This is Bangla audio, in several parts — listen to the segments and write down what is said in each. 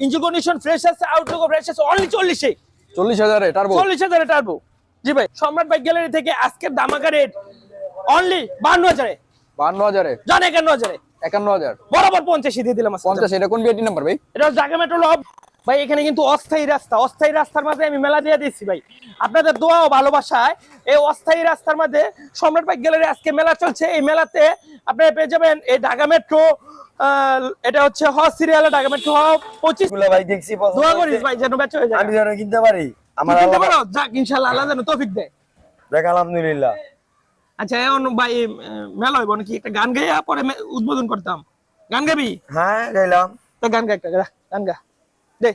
ইঞ্জিন কন্ডিশন ফ্রেশ আছে আউটলুক ফ্রেশ আছে অনলি চল্লিশে। চল্লিশ হাজারে টার্বো চল্লিশ হাজারে টার্বো জি ভাই সম্রাট বাইক গ্যালারি থেকে আজকের দামাকা রেট অনলি বান্ন হাজারে। বান্ন হাজারে। জান একান্ন হাজারে। একান্ন হাজার। বরাবর পঞ্চাশে দিয়ে দিলাম। পঞ্চাশ এটা কোন বিআইটি নাম্বার ভাই? এটা জাগা ঢাকা মেট্রো লব ভাই এখানে কিন্তু অস্থায়ী রাস্তা। অস্থায়ী রাস্তার মাঝে আমি মেলা দিয়ে দিচ্ছি ভাই। আপনাদের দোয়া ও ভালোবাসায় এই অস্থায়ী রাস্তার মাঝে সম্রাট বাইক গ্যালারি আজকে মেলা চলছে। এই মেলাতে আপনারা পেয়ে যাবেন এই ঢাকা মেট্রো এটা হচ্ছে হ সিরিয়ালে ঢাকা মেট্রো হ পঁচিশ ভাই দেখছি দোয়া করিস ভাই যেন বেচা হয়ে যায়। আমি যেন কিনতে পারি। আমার তুই কিনতে পারো? যাক ইনশাল্লাহ আল্লাহ যেন তৌফিক দেয়। দেখ আলহামদুলিল্লাহ। আচ্ছা এখন ভাই মেলা হইব নাকি? একটা গান গাইয়া পরে উদ্বোধন করতাম। গান গাবি? হ্যাঁ গেলাম তো গান গা একটা গান গা। দে।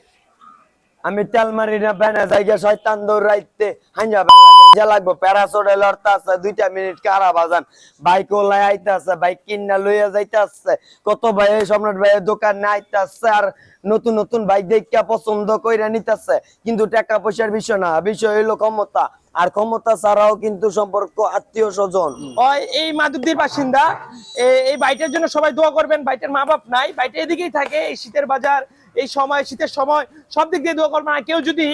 আমি তেল মারি না বেনা জায়গা শয়তান দৌড়াইতে। হাঞ্জা বেলা লাগবো প্যারাসোডে লড়তে আছে দুইটা মিনিট কারা বাজান? বাইক ওলাই আইতে আছে বাইক কিনা লইয়া যাইতে আছে কত ভাই সম্রাট ভাইয়ের দোকানে আইতে আছে আর নতুন নতুন বাইক দেখা পছন্দ কইরা নিতেছে। কিন্তু টাকা পয়সার বিষয় না বিষয় হইল ক্ষমতা। আর ক্ষমতা ছাড়াও কিন্তু সম্পর্ক আত্মীয় স্বজন। ওই এই মাদুদ্দির বাসিন্দা এই বাইটের জন্য সবাই দোয়া করবেন। বাইটের মা বাপ নাই বাইটে এদিকেই থাকে এই শীতের বাজার। এই সময় শীতের সময় সব দিক দিয়ে দোয়া করবেন। আর কেউ যদি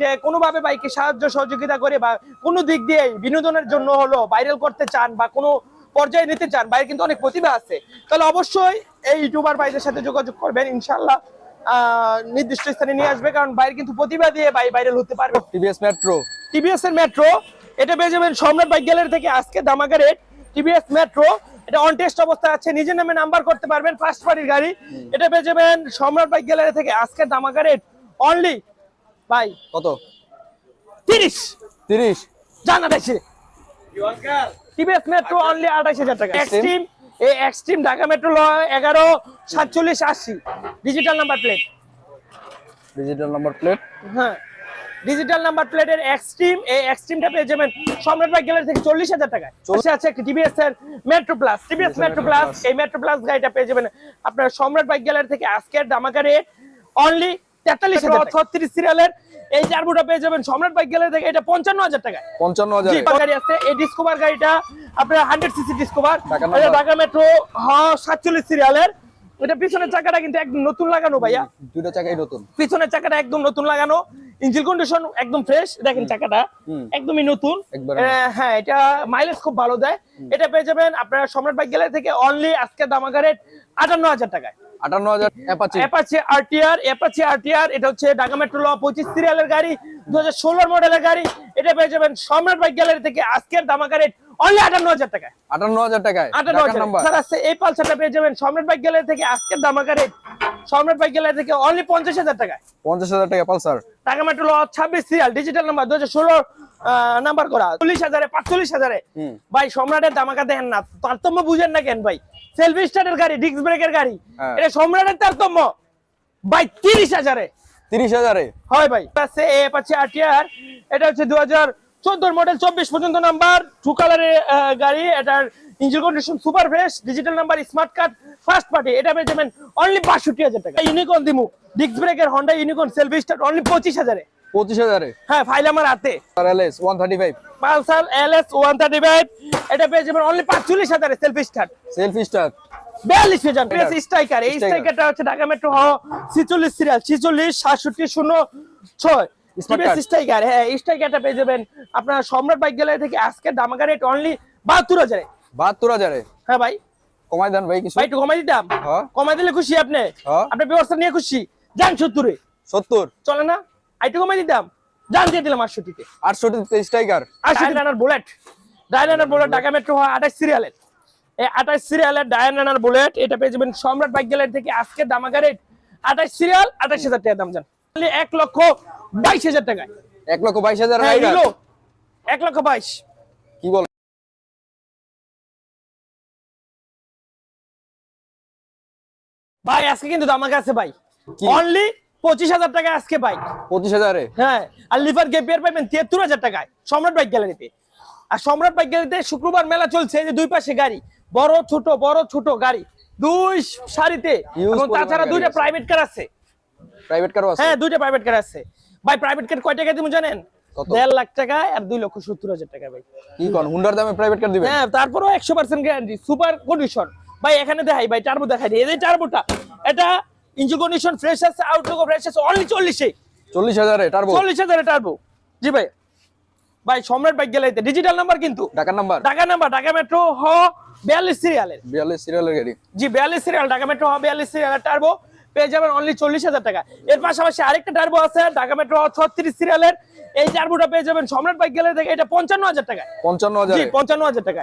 যে কোনোভাবে বাইকে সাহায্য সহযোগিতা করে বা কোনো দিক দিয়ে বিনোদনের জন্য হলো ভাইরাল করতে চান বা কোনো পর্যায়ে নিতে চান বাইরে কিন্তু অনেক প্রতিভা আছে। তাহলে অবশ্যই এই ইউটিউবার ভাইদের সাথে যোগাযোগ করবেন ইনশাল্লাহ নির্দিষ্ট স্থানে নিয়ে আসবে। কারণ বাইরে কিন্তু প্রতিভা দিয়ে বাই ভাইরাল হতে পারবে। টিভিএস মেট্রো টিভিএস এর মেট্রো এটা পেয়ে যাবেন সম্রাট বাইক গ্যালারি থেকে আজকে দামাকা রেট টিভিএস মেট্রো এটা অন টেস্ট অবস্থায় আছে নিজের নামে নাম্বার করতে পারবেন ফার্স্ট পার্টির গাড়ি। এটা পেয়ে যাবেন সম্রাট বাইক গ্যালারি থেকে আজকে দামাকা রেট অনলি ভাই কত? তিরিশ। তিরিশ। জানা দেখছি টিভিএস মেট্রো অনলি আঠাশ হাজার টাকা। এক্সট্রিম এই এক্সট্রিম ঢাকা মেট্রো এগারো সাতচল্লিশ আশি। Digital number plate digital number plate হ্যাঁ। ডিজিটাল নাম্বার প্লেটের এক্সট্রিম এই এক্সট্রিমটা পেয়ে যাবেন সম্রাট বাইক গ্যালারি থেকে চল্লিশ হাজার টাকায়। চলছে আছে একটি টিভিএস এর Metro plus TVS Metro plus এই মেট্রো প্লাস গাড়িটা পেয়ে যাবেন আপনার সম্রাট বাইক গ্যালারি থেকে আজকের দামাকা রেট অনলি তেতাল্লিশ হাজার ছত্রিশ সিরিয়ালের এই চারবুটা পেয়ে যাবেন সম্রাট বাইক গ্যালারি থেকে এটা পঞ্চান্ন হাজার টাকায়। পঞ্চান্ন হাজার গাড়ি আছে এই ডিসকভার গাড়িটা আপনার hundred CC Discover Dhaka Dhaka Metro হ সাতচল্লিশ সিরিয়ালের এটা পিছনের চাকাটা কিন্তু একদম নতুন লাগানো ভাইয়া। দুইটা চাকাই নতুন। পিছনের চাকাটা একদম নতুন লাগানো। ইঞ্জিন কন্ডিশন একদম ফ্রেশ দেখেন চাকাটা একদমই নতুন। হ্যাঁ এটা মাইলেজ খুব ভালো দেয়। এটা পেয়ে যাবেন আপনারা সম্রাট বাইক গ্যালারি থেকে অনলি আজকে দামাকা রেট আটান্ন হাজার টাকায়। আটান্ন হাজার অ্যাপাচি আরটিআর অ্যাপাচি আরটিআর এটা হচ্ছে ঢাকা মেট্রো ল পঁচিশ সিরিয়ালের গাড়ি দু হাজার ষোলোর মডেলের গাড়ি। এটা পেয়ে যাবেন সম্রাট বাইক গ্যালারি থেকে আজকের দামাকা রেট অনলি আটান্ন হাজার টাকায়। আটান্ন হাজার টাকায়। আটান্ন হাজার স্যার এই পালসারটা পেয়ে যাবেন সম্রাট বাইক গ্যালারি থেকে আজকের রেট সম্রাট বাইক গ্যালারি থেকে অনলি পঞ্চাশ হাজার টাকায়। পঞ্চাশ হাজার টাকা পালসার টাকা মেট্রো ল ছাব্বিশ সিরিয়াল ডিজিটাল নাম্বার দু হাজার ষোলো নাম্বার করা। চল্লিশ হাজারে পাঁচচল্লিশ হাজারে। ভাই সম্রাটের দামাকা দেখেন না। তারতম্য বুঝেন না কেন ভাই? সেলফি স্টার্টের গাড়ি ডিস্ক ব্রেকের গাড়ি। হ্যাঁ। এটা সম্রাটের তারতম্য। ভাই তিরিশ হাজারে। তিরিশ হাজারে? হয় ভাই। আছে এ পাচ্ছে আরটিআর এটা হচ্ছে দু হাজার চোদ্দোর মডেল চব্বিশ পর্যন্ত নাম্বার টু কালারের গাড়ি এটার engine condition super fresh digital number smart card first party এটা পেয়ে যাবেন অনলি বাষট্টি হাজার টাকা। ইউনিকর্ন দিমু ডিস্ক ব্রেকের Honda Unicorn selfie start only পঁচিশ হাজারে। পঁচিশ হাজারে? হ্যাঁ ফাইল আমার হাতে। LS one thirty five Pulsar LS one thirty five এটা পেয়ে যাবেন অনলি পাঁচচল্লিশ হাজারে সেলফি স্টার্ট সেলফি স্টার বিয়াল্লিশ স্ট্রাইকার এই। স্ট্রাইকারটা হচ্ছে ঢাকা মেট্রো হ ছিচল্লিশ সিরিয়াল ছিচল্লিশ সাতষট্টি শূন্য ছয়। স্ট্রাইকার হ্যাঁ স্ট্রাইকারটা পেয়ে যাবেন আপনার সম্রাট বাইক গ্যালারি থেকে আজকে দামাকা রেট অনলি বাহাত্তর হাজারে। বাহাত্তর হাজারে? হ্যাঁ ভাই। কমাই দেন ভাই কিছু। ভাই একটু কমাই দিতাম। কমাই দিলে খুশি আপনি। ব্যবস্থা নিয়ে খুশি। যান সত্তরে। সত্তর। চলে না? আইটু কমাই দিতাম। যান দিয়ে দিলাম আটষট্টিতে। আটষট্টি স্ট্রাইকার ডায়নার বুলেট ডায়নার বুলেট ঢাকা মেট্রো হয় আঠাশ সিরিয়ালের এই আঠাশ সিরিয়ালের ডায়নার বুলেট এটা পেয়ে যাবেন সম্রাট বাইক গ্যালারি থেকে আজকে দামাকা রেট আঠাশ সিরিয়াল আঠাশ হাজার টাকা দাম যান। এক লক্ষ বাইশ হাজার টাকায়। এক লক্ষ বাইশ হাজার হ্যাঁ এক লক্ষ বাইশ। কি বল? ভাই আজকে কিন্তু দামাকা আছে ভাই। অনলি পঁচিশ হাজার টাকা আজকে বাইক পঁচিশ হাজারে? হ্যাঁ আর লিভার গেপিয়ার পাবেন তিয়াত্তর হাজার টাকায়। সম্রাট বাইক গ্যালারিতে আর সম্রাট বাইক গ্যালারিতে শুক্রবার মেলা চলছে যে দুই পাশে গাড়ি। বড় ছোট বড় ছোট গাড়ি। দুই সারিতে। তাছাড়া দুইটা প্রাইভেট কার আছে। প্রাইভেট কারও আছে? হ্যাঁ দুইটা প্রাইভেট কার আছে। ভাই প্রাইভেট কার কয় টাকা দিব জানেন? দেড় লাখ টাকা আর দুই লক্ষ সত্তর হাজার টাকা ভাই। কি কোন হুন্ডার দামে প্রাইভেট কার দিবেন? হ্যাঁ তারপরেও একশো পার্সেন্ট গ্যারান্টি সুপার কন্ডিশন ভাই এখানে দেখাই ভাই টার্বো দেখাই এই যে টার্বোটা এটা ইঞ্জিন কন্ডিশন ফ্রেশ আছে আউটলুক ফ্রেশ আছে অনলি চল্লিশে। চল্লিশ হাজারে টার্বো চল্লিশ হাজারে টার্বো জি ভাই ভাই সম্রাট বাইক গেলাইতে। ডিজিটাল নাম্বার কিন্তু। ঢাকার number Dhaka number Dhaka Metro হ বিয়াল্লিশ সিরিয়ালের বিয়াল্লিশ সিরিয়ালের গাড়ি। জি বিয়াল্লিশ সিরিয়াল ঢাকা মেট্রো হ বিয়াল্লিশ সিরিয়ালের টার্বো পেয়ে যাবেন অনলি চল্লিশ হাজার টাকা। এর পাশাপাশি আরেকটা টার্বো আছে ঢাকা মেট্রো ছত্রিশ সিরিয়ালের এই টার্বোটা পেয়ে যাবেন সম্রাট বাইক গেলে থেকে এটা পঞ্চান্ন হাজার টাকা পঞ্চান্ন হাজার। পঞ্চান্ন হাজার টাকা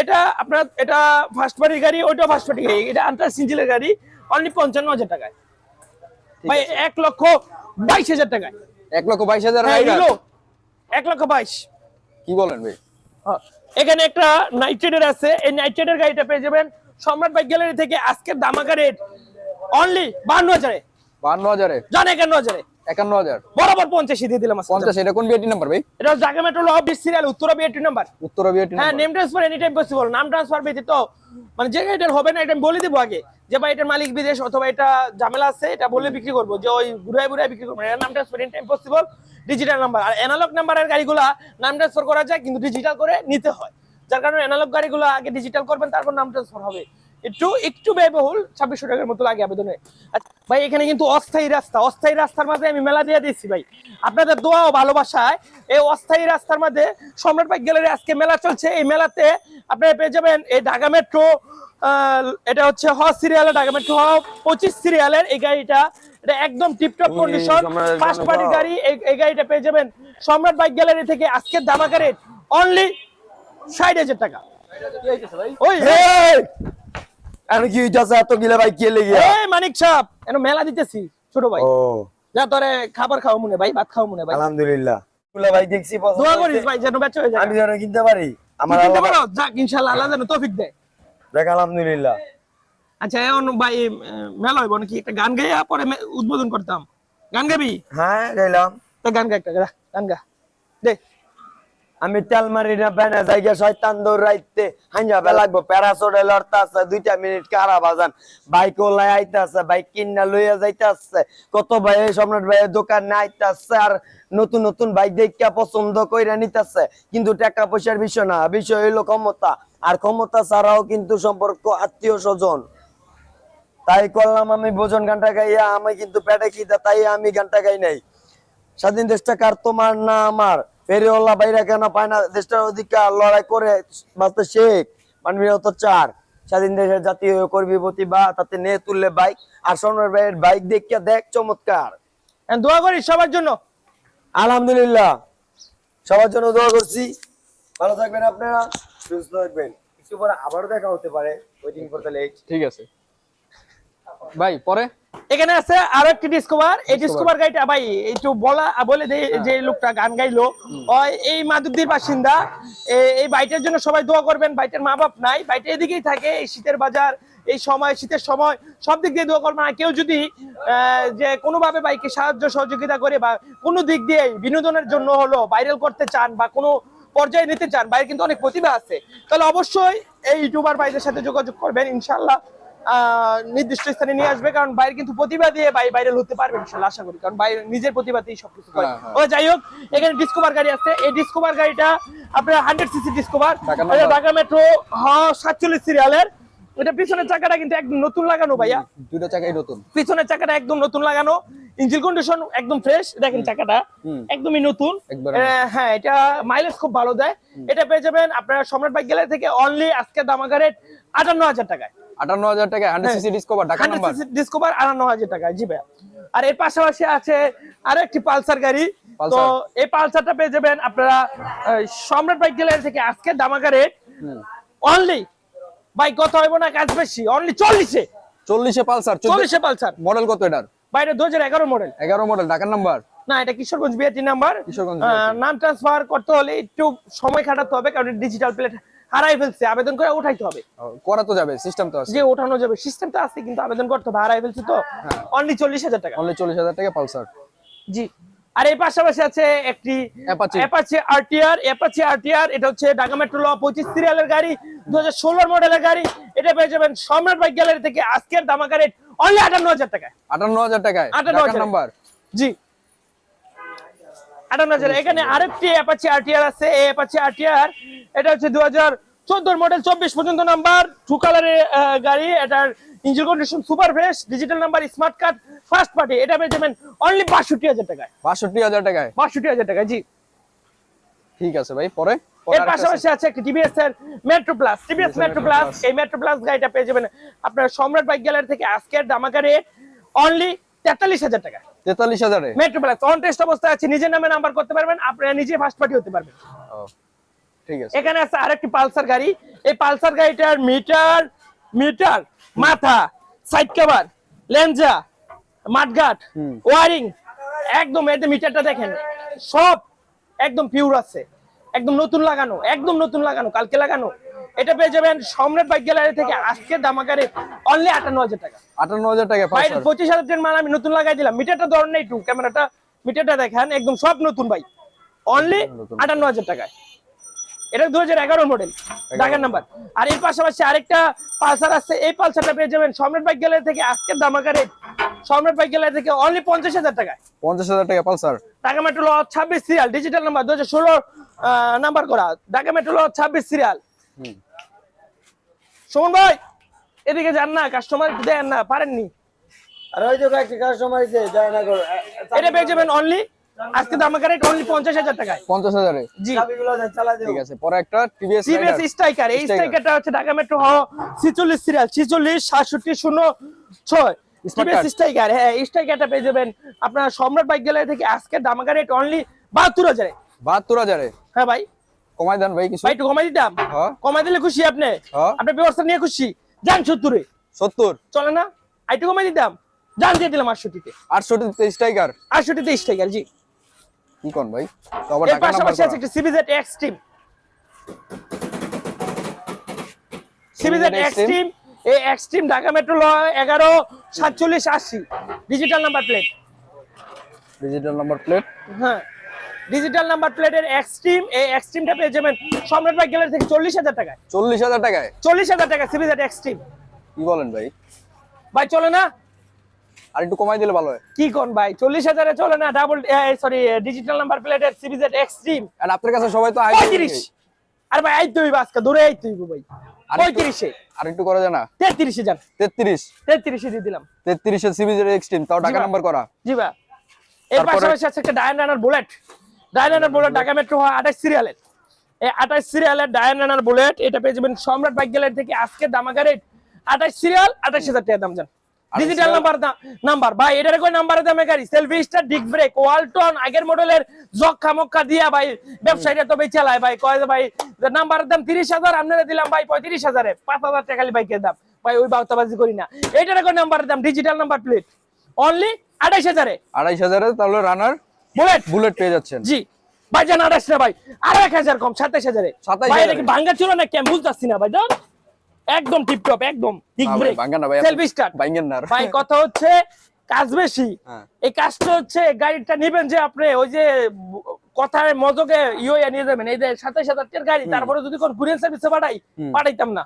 এটা আপনার এটা ফার্স্ট পার্টির গাড়ি ওইটা ফার্স্ট পার্টি গাড়ি এটা আন্টার সিঞ্জিলের গাড়ি অনলি পঞ্চান্ন হাজার টাকায়। ভাই এক লক্ষ বাইশ হাজার টাকায়। এক লক্ষ বাইশ হাজার হ্যাঁ, এক লক্ষ বাইশ। কি বলেন ভাই? হ্যাঁ। এখানে একটা নাইট্রেডের আছে এই নাইট্রেডের গাড়িটা পেয়ে যাবেন সম্রাট বাইক গ্যালারি থেকে। আজকের দামাকা রেট অনলি বান্ন হাজারে। বান্ন হাজারে? জান একান্ন হাজারে। একান্ন হাজার? বরাবর পঞ্চাশে দিয়ে দিলাম। পঞ্চাশ এটা কোন বিআরটি নাম্বার ভাই? এটা হচ্ছে ঢাকা মেট্রো লব সিরিয়াল উত্তরা নাম্বার উত্তর বিআরটি হ্যাঁ name transfer any time possible নাম ট্রান্সফার ব্যতীত মানে যে এটার হবে না এটা বলে দিব আগে যে ভাই এটার মালিক বিদেশ অথবা এটা ঝামেলা আছে এটা বলে বিক্রি করব যে ওই ঘুরাই ঘুরাই বিক্রি করব। না। এটার নাম transfer any time possible digital number আর অ্যানালগ নাম্বারের গাড়িগুলা নাম ট্রান্সফার করা যায় কিন্তু ডিজিটাল করে নিতে হয়। যার কারণে অ্যানালগ গাড়িগুলো আগে ডিজিটাল করবেন তারপর নাম ট্রান্সফার হবে। একটু একটু ব্যয়বহুল ছাব্বিশশো টাকার মতো লাগে আবেদনে। আচ্ছা, ভাই এখানে কিন্তু অস্থায়ী রাস্তা অস্থায়ী রাস্তার মাঝে আমি মেলা দিয়ে দিচ্ছি ভাই। আপনাদের দোয়া ও ভালোবাসায় এই অস্থায়ী রাস্তার মাঝে সম্রাট বাইক গ্যালারি আজকে মেলা চলছে। এই মেলাতে আপনারা পেয়ে যাবেন এই ঢাকা মেট্রো এটা হচ্ছে হ সিরিয়ালের ঢাকা মেট্রো হ পঁচিশ সিরিয়ালের এই গাড়িটা। এটা একদম টিপটপ কন্ডিশন ফার্স্ট পার্টি গাড়ি এই- এই গাড়িটা পেয়ে যাবেন সম্রাট বাইক গ্যালারি থেকে আজকের দামাকা রেট অনলি ষাট হাজার টাকা। ওই আমি কি হইতাছে এত গিলা ভাই কে লেগে? এই মানিক এন মেলা দিতেছি ছোট ভাই। ও। যা তোরে খাবার খাও মনে ভাই ভাত খাও মনে ভাই। আলহামদুলিল্লাহ। গুলা ভাই দেখছি দোয়া করিস ভাই যেন বেচা হয়ে যায়। আমি যেন কিনতে পারি। আমার কিনতে পারো? যাক ইনশাআল্লাহ আল্লাহ যেন তৌফিক দেয়। দেখ আলহামদুলিল্লাহ। আচ্ছা এখন ভাই মেলা হইব নাকি? একটা গান গাইয়া পরে উদ্বোধন করতাম। গান গাবি? হ্যাঁ গাইলাম। তো গান গা একটা গা, গান গা। দে। আমি তেল মারি না, বেনা জায়গা শয়তান দৌড়াইতে। হাইজা বে লাগবো, প্যারাসোডে লড়তে আছে দুইটা মিনিট কারা বাজান? বাইক ওলাই আইতে আছে বাইক কিনা লইয়া যাইতে আছে কত ভাই, এই সম্রাট ভাই দোকান আইতে আছে আর নতুন নতুন বাইক দেখা পছন্দ কইরা নিতেছে। কিন্তু টাকা পয়সার বিষয় না, বিষয় হইল ক্ষমতা। আর ক্ষমতা ছাড়াও কিন্তু সম্পর্ক আত্মীয় স্বজন। তাই করলাম আমি ভোজন গানটা গাইয়া, আমি কিন্তু পেটে খিদা, তাই আমি গানটা গাই নাই। স্বাধীন দেশটা কার, তোমার না আমার? ফেরিওয়ালা বাইরা কেন পায় না? দেশটার অধিকার লড়াই করে বাঁচতে শেখ মানবীয় তো চার। স্বাধীন দেশের জাতীয় করবি প্রতিভা তাতে নে তুললে বাইক। আর সোনার ভাইয়ের বাইক দেখিয়া দেখ চমৎকার। দোয়া করিস সবার জন্য। আলহামদুলিল্লাহ। সবার জন্য দোয়া করছি। ভালো থাকবেন আপনারা সুস্থ থাকবেন। কিছু পরে আবারও দেখা হতে পারে। Waiting for the late. ঠিক আছে। ভাই পরে? এখানে আছে আরও একটি ডিসকভার এই ডিসকভার গাড়িটা ভাই একটু বলা বলে দে যে লোকটা গান গাইলো। এই মাদুদ্দির বাসিন্দা। এই বাইটের জন্য সবাই দোয়া করবেন। বাইটের মা বাপ নাই। বাইটা এদিকেই থাকে এই শীতের বাজার এই সময় শীতের সময় সব দিক দিয়ে দোয়া করবেন। আর কেউ যদি যে কোনোভাবে বাইকে সাহায্য সহযোগিতা করে বা কোনো দিক দিয়ে বিনোদনের জন্য হলো ভাইরাল করতে চান বা কোনো পর্যায়ে নিতে চান বাইরে কিন্তু অনেক প্রতিভা আছে। তাহলে অবশ্যই এই ইউটিউবার ভাইদের সাথে যোগাযোগ করবেন ইনশাল্লাহ নির্দিষ্ট স্থানে নিয়ে আসবে কারণ বাইরে কিন্তু প্রতিভা দিয়ে ভাই ভাইরাল হতে পারবে ইনশাল্লাহ আশা করি। কারণ বাইরে নিজের প্রতিভাতেই সবকিছু করে। হ্যাঁ, হ্যাঁ। ও যাই হোক এখানে ডিসকভার গাড়ি আছে। এই ডিসকভার গাড়িটা আপনার hundred CC Discover Dhaka Metro হ সাতচল্লিশ সিরিয়ালের এটা পিছনের চাকাটা কিন্তু একদম নতুন লাগানো ভাইয়া। দুইটা চাকাই নতুন। পিছনের চাকাটা একদম নতুন লাগানো। ইঞ্জিন কন্ডিশন একদম ফ্রেশ দেখেন চাকাটা। একদমই নতুন। আহ, হ্যাঁ এটা মাইলেজ খুব ভালো দেয়। এটা পেয়ে যাবেন আপনারা সম্রাট বাইক গ্যালারি থেকে অনলি আজকে দামাকা রেট আটান্ন হাজার টাকায়। আটান্ন হাজার টাকা hundred CC Discover Dhaka number Discover আটান্ন হাজার জি ভাইয়া। আর এর পাশাপাশি আছে আরও একটি পালসার গাড়ি। তো এই পালসারটা পেয়ে যাবেন আপনারা সম্রাট বাইক গ্যালারি থেকে আজকে দামাকা রেট অনলি বাইক কত হইব না কাজ বেশি? অনলি চল্লিশে। চল্লিশে পালসার চল্লিশে পালসার। মডেল কত এটার? বাইরে দু হাজার এগারো মডেল এগারো মডেল ঢাকার নাম্বার না এটা কিশোরগঞ্জ বিআরটি নাম্বার কিশোরগঞ্জ নাম ট্রান্সফার করতে হলে একটু সময় খাটাতে হবে কারণ ডিজিটাল প্লেট হারাই ফেলছে আবেদন করে উঠাইতে হবে। করা তো যাবে সিস্টেম তো আছে। যে ওঠানো যাবে সিস্টেম তো আছে কিন্তু আবেদন করতে হবে হারাই ফেলছে তো। অনলি চল্লিশ হাজার টাকা। অনলি চল্লিশ হাজার টাকা পালসার। জি। আর এই পাশাপাশি আছে একটি। অ্যাপাচি আরটিআর অ্যাপাচি আরটিআর এটা হচ্ছে ঢাকা মেট্রো ল পঁচিশ সিরিয়ালের গাড়ি দু হাজার মডেলের গাড়ি। এটা পেয়ে যাবেন সম্রাট বাইক গ্যালারি থেকে আজকের দামাকা রেট অনলি আটান্ন হাজার টাকায়। আটান্ন হাজার টাকায় আটান্ন হাজার। নাম্বার জি। আটান্ন হাজার। এখানে আরেকটি অ্যাপাচি আরটিআর আছে। এই অ্যাপাচি আরটিআর এটা হচ্ছে দু হাজার চোদ্দোর মডেল চব্বিশ পর্যন্ত নাম্বার টু কালারের গাড়ি। এটার engine condition super fresh digital number smart card first party এটা পেয়ে যাবেন অনলি বাষট্টি হাজার টাকায়। বাষট্টি হাজার টাকায়? বাষট্টি হাজার টাকা জি। ঠিক আছে ভাই পরে? এর পাশাপাশি আছে। একটি টিভিএস এর Metro plus TVS Metro plus এই মেট্রো প্লাস গাড়িটা পেয়ে যাবেন আপনার সম্রাট বাইক গ্যালারি থেকে আজকের দামাকা রেট অনলি তেতাল্লিশ হাজার টাকা তেতাল্লিশ হাজারে। মেট্রো প্লাস অন টেস্ট অবস্থায় আছে নিজের নামে নাম্বার করতে পারবেন আপনারা নিজে ফার্স্ট পার্টি হতে পারবেন। ঠিক আছে। এখানে আছে আরেকটি পালসার গাড়ি এই পালসার গাড়িটার মিটার মিটার মাথা সাইড কভার লেঞ্জা হুম। ওয়ারিং একদম এতে মিটারটা দেখেন সব একদম পিওর আছে। একদম নতুন লাগানো একদম নতুন লাগানো কালকে লাগানো। এটা পেয়ে যাবেন সম্রাট বাইক গ্যালারি থেকে আজকে দামাকারে অনলি আটান্ন হাজার টাকা। আটান্ন হাজার টাকা পঁচিশ হাজার টাকার মাল আমি নতুন লাগাই দিলাম। মিটারটা ধরেন নাই একটু ক্যামেরাটা মিটারটা দেখেন একদম সব নতুন ভাই অনলি আটান্ন হাজার টাকায়। এটা দু হাজার এগারো। মডেল ঢাকার নাম্বার আর এর পাশাপাশি আরেকটা পালসার আছে এই পালসারটা পেয়ে যাবেন সম্রাট বাইক গ্যালারি থেকে আজকের দামাকারে সম্রাট বাইক গ্যালারি থেকে অনলি পঞ্চাশ হাজার টাকায়। পঞ্চাশ হাজার টাকা পালসার। ঢাকা মেট্রো ল ছাব্বিশ সিরিয়াল ডিজিটাল নাম্বার দু হাজার ষোলো নাম্বার করা। ঢাকা মেট্রো ল ছাব্বিশ সিরিয়াল হুম। সুমন ভাই এদিকে যান না কাস্টমার দেন না পারেননি। আর ওই যে কয়েকটি কাস্টমার আছে যায় না করো এটা পেয়ে যাবেন অনলি আজকে দামাকা রেট অনলি পঞ্চাশ হাজার টাকায়। পঞ্চাশ হাজারে? জি। চাবিগুলো দেন চালা দেও ঠিক আছে পরে একটা টিভিএস সিবিএস স্ট্রাইকার এই। স্ট্রাইকারটা হচ্ছে ঢাকা মেট্রো হ ছিচল্লিশ সিরিয়াল ছিচল্লিশ সাতষট্টি শূন্য ছয়। Smart CBS card। স্ট্রাইকার হ্যাঁ এই স্ট্রাইকারটা পেয়ে যাবেন আপনার সম্রাট বাইক গ্যালারি থেকে আজকে দামাকা রেট অনলি বাহাত্তর হাজারে। বাহাত্তর হাজারে? হ্যাঁ ভাই। কমাই দেন ভাই কিছু। ভাই একটু কমাই দিতাম। কমাই দিলে খুশি আপনি। আপনার ব্যবস্থা নিয়ে খুশি। যান সত্তরে। সত্তর। চলে না? একটু কমাই দিতাম? যান দিয়ে দিলাম আটষট্টিতে। আটষট্টি স্ট্রাইকার আটষট্টিতে স্ট্রাইকার জি। কি কোন ভাই? এর পাশাপাশি আছে একটা সিবিজেড এক্সট্রিম সিবিজেড এক্সট্রিম এই এক্সট্রিম ঢাকা মেট্রো ল এগারো সাতচল্লিশ আশি। Digital number plate digital number plate হ্যাঁ। ডিজিটাল নাম্বার প্লেটের এক্সট্রিম এই এক্সট্রিমটা পেয়ে যাবেন সম্রাট বাইক গ্যালারি থেকে চল্লিশ হাজার টাকায়। চল্লিশ হাজার টাকায়? চল্লিশ হাজার টাকা সিবিজেড এক্সট্রিম কি বলেন ভাই? ভাই চলে না? আর একটু কমাই দিলে ভালো হয়। কি কোন ভাই? চল্লিশ হাজারে চলে না? ডাবল সরি ডিজিটাল নাম্বার প্লেটের সিবিজেড এক্সট্রিম আর আপনার কাছে সবাই তো পঁয়ত্রিশ। আরে ভাই আইতে হইব আজকে দূরে আইতে হইব ভাই। পঁয়ত্রিশে। আর একটু করা যায় না। তেত্রিশে যান। তেত্রিশ। তেত্রিশে দিয়ে দিলাম। তেত্রিশের সিবিজের এক্সট্রিম তাও টাকা নাম্বার করা। জি ভাই। এর পাশাপাশি আছে একটা Dayun runner bullet Dayun bullet Dhaka Metro হয় আঠাশ সিরিয়ালের এই আঠাশ সিরিয়ালের ডায়ন বুলেট এটা পেয়ে যাবেন সম্রাট বাইক গ্যালারি থেকে আজকে দামাকা রেট আঠাশ সিরিয়াল আঠাশ হাজার টাকা দাম যান ডিজিটাল? নাম্বার নাম্বার ভাই এটার কই নাম্বারের দামে গাড়ি selfie star disc brake Walton আগের মডেলের জক্কা মক্কা দিয়া ভাই ব্যবসায়ীরা তো ভাই চালায় ভাই। কয় ভাই নাম্বারের দাম তিরিশ হাজার আপনারা দিলাম ভাই পঁয়ত্রিশ হাজারে। পাঁচ হাজার টাকা খালি বাইকের দাম। ভাই ওই বাউতাবাজি করি না। এটার কই নাম্বারের দাম? ডিজিটাল নাম্বার প্লেট অনলি আঠাইশ হাজারে। আড়াইশ হাজারে তাহলে রানার বুলেট বুলেট পেয়ে যাচ্ছেন। জি। ভাই জান আঠাশ না ভাই। আর এক হাজার কম সাতাইশ হাজারে। ভাই এটা কি ভাঙ্গা ছিল না কেন বুঝতেছি না ভাই একদম টিপটপ একদম ঠিক ভাই, ব্রেক ভাঙ্গা না ভাই, সেলফি স্টার্ট ভাঙ্গেন না ভাই কথা হচ্ছে কাজ বেশি। হ্যাঁ। এই কাজটা হচ্ছে গাড়িটা নিবেন যে আপনি ওই যে কথায় মজকে ইয়ে নিয়ে যাবেন। এই যে সাতাইশ হাজার গাড়ি তারপরে যদি কোন কুরিয়ার সার্ভিসে পাঠাই পাঠাইতাম না।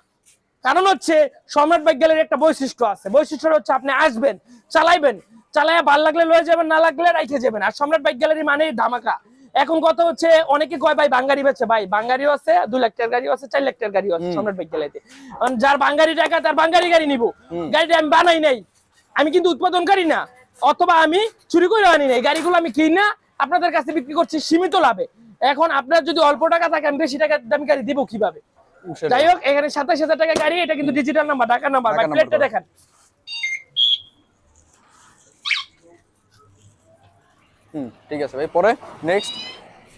কারণ হচ্ছে সম্রাট বাইক গ্যালারির একটা বৈশিষ্ট্য আছে। বৈশিষ্ট্য হচ্ছে আপনি আসবেন চালাইবেন। চালাইয়া ভালো লাগলে লয়ে যাবেন না লাগলে রাইখে যাবেন। আর সম্রাট বাইক গ্যালারি মানে ধামাকা। এখন কথা হচ্ছে অনেকে কয় ভাই বাঙ্গারি বেচে ভাই বাঙ্গারিও আছে দুই লাখ টাকার গাড়িও আছে চার লাখ টাকার গাড়িও আছে সম্রাট বাইক গ্যালারিতে। যার বাঙ্গারি টাকা তার বাঙ্গারি গাড়ি নিবো। গাড়িটা আমি বানাই নাই। আমি কিন্তু উৎপাদনকারী না। অথবা আমি চুরি করে আনি নাই। গাড়িগুলো আমি কিনি না আপনাদের কাছে বিক্রি করছি সীমিত লাভে। এখন আপনার যদি অল্প টাকা থাকে আমি বেশি টাকা দামি গাড়ি দিব কীভাবে? যাই হোক এখানে সাতাশ হাজার টাকা গাড়ি এটা কিন্তু ডিজিটাল নাম্বার ঢাকার নাম্বার প্লেটটা নাম্বার দেখেন। হুম, ঠিক আছে ভাই। পরে নেক্সট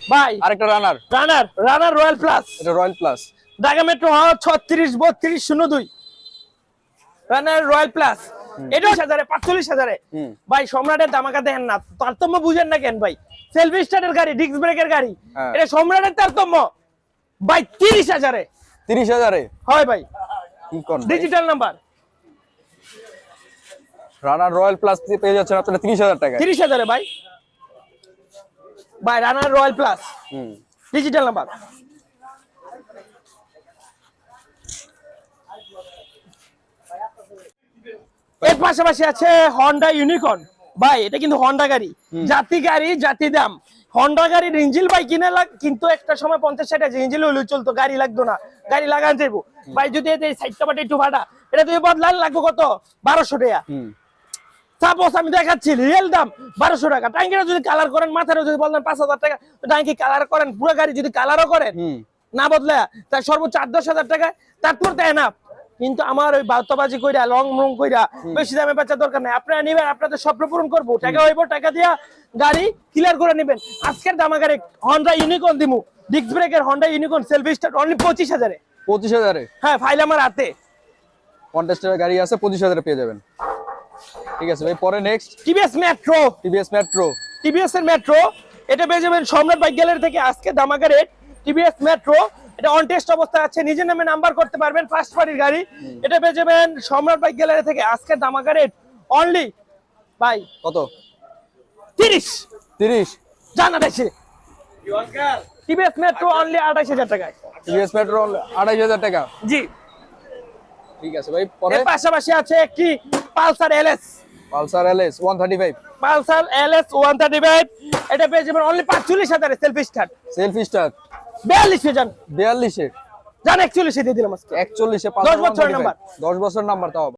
ভাই আরেকটা runner runner runner royal plus এটা রয়্যাল প্লাস ঢাকা মেট্রো হওয়া ছত্রিশ বত্রিশ শূন্য দুই। রানার রয়্যাল প্লাস এটা হাজারে পাঁচচল্লিশ হাজারে। ভাই সম্রাটের দামাকা দেখেন না। তারতম্য বুঝেন না কেন ভাই? সেলফি স্টার্টের গাড়ি ডিস্ক ব্রেকের গাড়ি। হ্যাঁ। এটা সম্রাটের তারতম্য। ভাই তিরিশ হাজারে। তিরিশ হাজারে? হয় ভাই। Digital number runner royal plus পেয়ে যাচ্ছেন আপনারা তিরিশ হাজার টাকা তিরিশ হাজারে ভাই। ভাই runner royal plus digital number এর পাশাপাশি আছে হন্ডা ইউনিকর্ন ভাই এটা কিন্তু হন্ডা গাড়ি। জাতি গাড়ি জাতি দাম। হন্ডা গাড়ির ইঞ্জিল ভাই কিনে লাগ কিন্তু একটা সময় পঞ্চাশ ষাট আছে ইঞ্জিল হলে চলতো গাড়ি লাগতো না। গাড়ি লাগান যাইবো ভাই যদি এই সাইডটা বাটে একটু ভাড়া এটা তুই বদলান লাগবে কত? বারোশো টাকা। সাপোজ আমি দেখাচ্ছি রিয়েল দাম বারোশো টাকা। ট্যাঙ্কিটা যদি কালার করেন মাথাটা যদি বলেন পাঁচ হাজার টাকা ট্যাঙ্কি কালার করেন পুরো গাড়ি যদি কালারও করেন না বদলে তার সর্বোচ্চ আট দশ হাজার টাকা তারপর তো এনাফ কিন্তু আমার ওই বার্তাবাজি কইরা লং রং কইরা বেশি দামে বেচার দরকার নাই। আপনারা নিবেন আপনাদের স্বপ্ন পূরণ করব। টাকা হইব টাকা দিয়া গাড়ি ক্লিয়ার করে নেবেন। আজকের দামা গাড়ি হন্ডা ইউনিকর্ন দিমু। ডিস্ক ব্রেকের Honda Unicorn selfie start only পঁচিশ হাজারে। পঁচিশ হাজারে? হ্যাঁ ফাইল আমার হাতে। কন্টেস্টের গাড়ি আছে পঁচিশ হাজারে পেয়ে যাবেন। ঠিক আছে ভাই পরে next TVS Metro TVS Metro TVS এর মেট্রো এটা পেয়ে যাবেন সম্রাট বাইক গ্যালারি থেকে আজকে দামাকা রেট টিভিএস মেট্রো এটা অন টেস্ট অবস্থায় আছে নিজের নামে নাম্বার করতে পারবেন ফার্স্ট পার্টির গাড়ি। এটা পেয়ে যাবেন সম্রাট বাইক গ্যালারি থেকে আজকে দামাকা রেট অনলি ভাই কত? তিরিশ। তিরিশ। জানা দেশে টিভিএস মেট্রো অনলি আঠাইশ হাজার টাকায়। টিভিএস মেট্রো আড়াইশ হাজার টাকা। জি। ঠিক আছে ভাই পরে। পাশাপাশি আছে একটি Pulsar LS Pulsar LS one thirty five. Pulsar LS one thirty five এটা পেয়ে যাবেন অনলি পাঁচচল্লিশ হাজারে সেলফি স্টার্ট সেলফি স্টার বিয়াল্লিশে যান বিয়াল্লিশে। যান এ দিয়ে দিলাম আজকে। 41 এ 10 বছরের নাম্বার। দশ বছর নাম্বার তাও